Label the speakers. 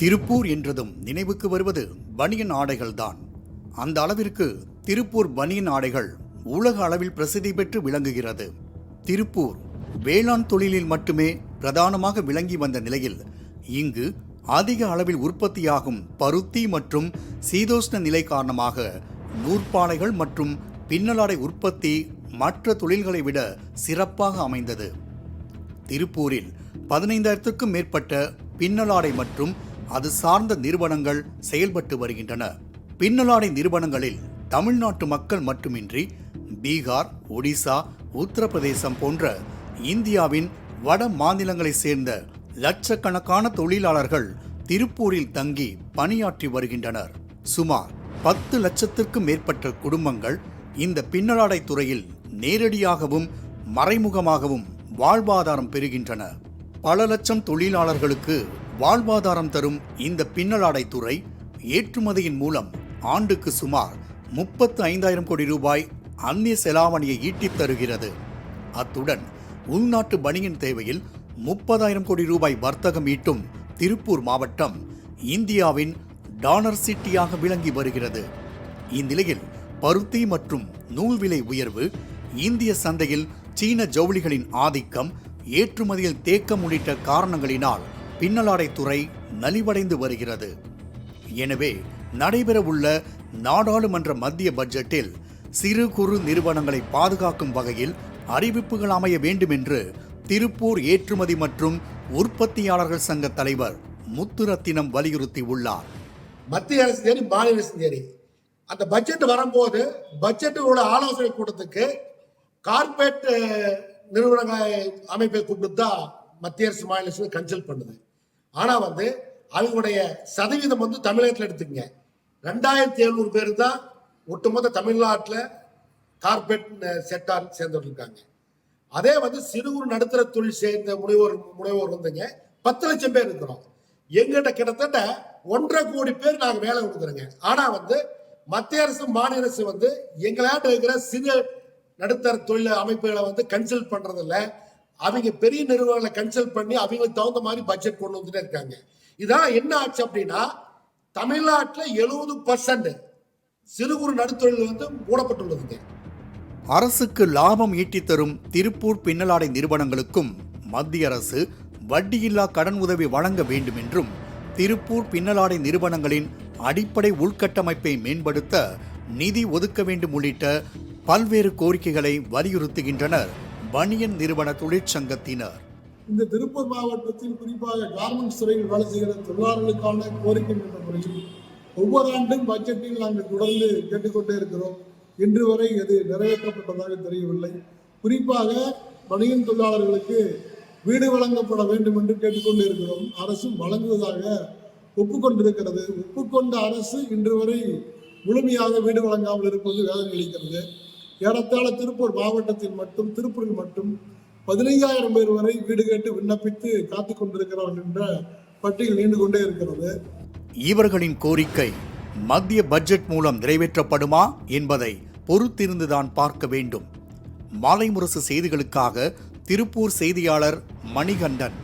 Speaker 1: திருப்பூர் என்றதும் நினைவுக்கு வருவது பனியன் ஆடைகள்தான் அந்த அளவிற்கு திருப்பூர் பனியன் ஆடைகள் உலக அளவில் பிரசித்தி பெற்று விளங்குகிறது திருப்பூர் வேளாண் தொழிலில் மட்டுமே பிரதானமாக விளங்கி வந்த நிலையில் இங்கு அதிக அளவில் உற்பத்தியாகும் பருத்தி மற்றும் சீதோஷ்ண நிலை காரணமாக நூற்பாலைகள் மற்றும் பின்னலாடை உற்பத்தி மற்ற தொழில்களை விட சிறப்பாக அமைந்தது திருப்பூரில் பதினைந்தாயிரத்துக்கும் மேற்பட்ட பின்னலாடை மற்றும் அது சார்ந்த நிறுவனங்கள் செயல்பட்டு வருகின்றன பின்னலாடை நிறுவனங்களில் தமிழ்நாட்டு மக்கள் மட்டுமின்றி பீகார் ஒடிசா உத்தரப்பிரதேசம் போன்ற இந்தியாவின் வட மாநிலங்களைச் சேர்ந்த லட்சக்கணக்கான தொழிலாளர்கள் திருப்பூரில் தங்கி பணியாற்றி வருகின்றனர் சுமார் பத்து லட்சத்திற்கும் மேற்பட்ட குடும்பங்கள் இந்த பின்னலாடை துறையில் நேரடியாகவும் மறைமுகமாகவும் வாழ்வாதாரம் பெறுகின்றன பல லட்சம் தொழிலாளர்களுக்கு வாழ்வாதாரம் தரும் இந்த பின்னலாடை துறை ஏற்றுமதியின் மூலம் ஆண்டுக்கு சுமார் முப்பத்து ஐந்தாயிரம் கோடி ரூபாய் அந்நிய செலாவணியை ஈட்டித் தருகிறது அத்துடன் உள்நாட்டு பணியின் தேவையில் முப்பதாயிரம் கோடி ரூபாய் வர்த்தகம் ஈட்டும் திருப்பூர் மாவட்டம் இந்தியாவின் டானர் சிட்டியாக விளங்கி வருகிறது இந்நிலையில் பருத்தி மற்றும் நூல் விலை உயர்வு இந்திய சந்தையில் சீன ஜவுளிகளின் ஆதிக்கம் ஏற்றுமதியில் தேக்கம் உள்ளிட்ட காரணங்களினால் பின்னலாடை துறை நலிவடைந்து வருகிறது எனவே நடைபெறவுள்ள நாடாளுமன்ற மத்திய பட்ஜெட்டில் சிறு குறு நிறுவனங்களை பாதுகாக்கும் வகையில் அறிவிப்புகள் அமைய வேண்டும் என்று திருப்பூர் ஏற்றுமதி மற்றும் உற்பத்தியாளர்கள் சங்க தலைவர் முத்துரத்தினம் வலியுறுத்தி உள்ளார்
Speaker 2: மத்திய அரசு தேடி மாநில அரசு தேடி அந்த பட்ஜெட் வரும்போது பட்ஜெட்டோட ஆலோசனை கூட்டத்துக்கு கார்பரேட் நிறுவனங்களை அமைப்பை கூப்பிட்டு தான் மத்திய அரசு மாநில அரசு கன்சல்ட் பண்ணுது ஆனால் வந்து அவங்களுடைய சதவீதம் வந்து தமிழகத்தில் எடுத்துக்கங்க ரெண்டாயிரத்தி எழுநூறு பேர் தான் ஒட்டுமொத்த தமிழ்நாட்டில் கார்பரேட் செக்டார் சேர்ந்துட்டு இருக்காங்க அதே வந்து சிறு குறு நடுத்தர தொழில் சேர்ந்த முனைவோர் முனைவோர் வந்துங்க பத்து லட்சம் பேர் இருக்கிறோம் எங்கிட்ட கிட்டத்தட்ட ஒன்றரை கோடி பேர் நாங்கள் வேலை கொடுக்குறோங்க ஆனால் வந்து மத்திய அரசு மாநில அரசு வந்து எங்களாட்டு இருக்கிற சிறு நடுத்தர தொழில் அமைப்புகளை வந்து கன்சல்ட் பண்ணுறதில்ல அவங்க பெரிய நிறுவனங்களை கன்சல்ட் பண்ணி அவங்களுக்கு தகுந்த மாதிரி பட்ஜெட் கொண்டு வந்துட்டே இருக்காங்க இதான் என்ன ஆச்சு அப்படின்னா தமிழ்நாட்டில் எழுபது பர்சன்ட் சிறு குறு நடுத்தொழில் வந்து மூடப்பட்டுள்ளதுங்க
Speaker 1: அரசுக்கு லாபம் ஈட்டி தரும் திருப்பூர் பின்னலாடை நிறுவனங்களுக்கும் மத்திய அரசு வட்டியில்லா கடன் உதவி வழங்க வேண்டும் என்றும் திருப்பூர் பின்னலாடை நிறுவனங்களின் அடிப்படை உள்கட்டமைப்பை மேம்படுத்த நிதி ஒதுக்க வேண்டும் உள்ளிட்ட பல்வேறு கோரிக்கைகளை வலியுறுத்துகின்றனர் பனியன் நிறுவன தொழிற்சங்கத்தினர்
Speaker 3: இந்த திருப்பூர் மாவட்டத்தில் குறிப்பாக கார்மெண்ட்ஸ் துறையில் வேலை செய்கிற தொழிலாளர்களுக்கான கோரிக்கை என்ற முறையில் ஒவ்வொரு ஆண்டும் பட்ஜெட்டில் நாங்கள் தொடர்ந்து கேட்டுக்கொண்டே இருக்கிறோம் இன்று வரை அது நிறைவேற்றப்பட்டதாக தெரியவில்லை குறிப்பாக பணியின் தொழிலாளர்களுக்கு வீடு வழங்கப்பட வேண்டும் என்று கேட்டுக்கொண்டு இருக்கிறோம் அரசும் வழங்குவதாக ஒப்புக்கொண்டிருக்கிறது ஒப்புக்கொண்ட அரசு இன்று வரை முழுமையாக வீடு வழங்காமல் இருப்பது வேதனை அளிக்கிறது ஏறத்தாழ திருப்பூர் மாவட்டத்தில் மட்டும் திருப்பூரில் மட்டும் பதினைஞ்சாயிரம் பேர் வரை வீடு கேட்டு விண்ணப்பித்து காத்து கொண்டிருக்கிறார்கள் என்ற பட்டியல் நீண்டு கொண்டே இருக்கிறது
Speaker 1: இவர்களின் கோரிக்கை மத்திய பட்ஜெட் மூலம் நிறைவேற்றப்படுமா என்பதை பொறுத்திருந்துதான் பார்க்க வேண்டும் மாலை முரசு செய்திகளுக்காக திருப்பூர் செய்தியாளர் மணிகண்டன்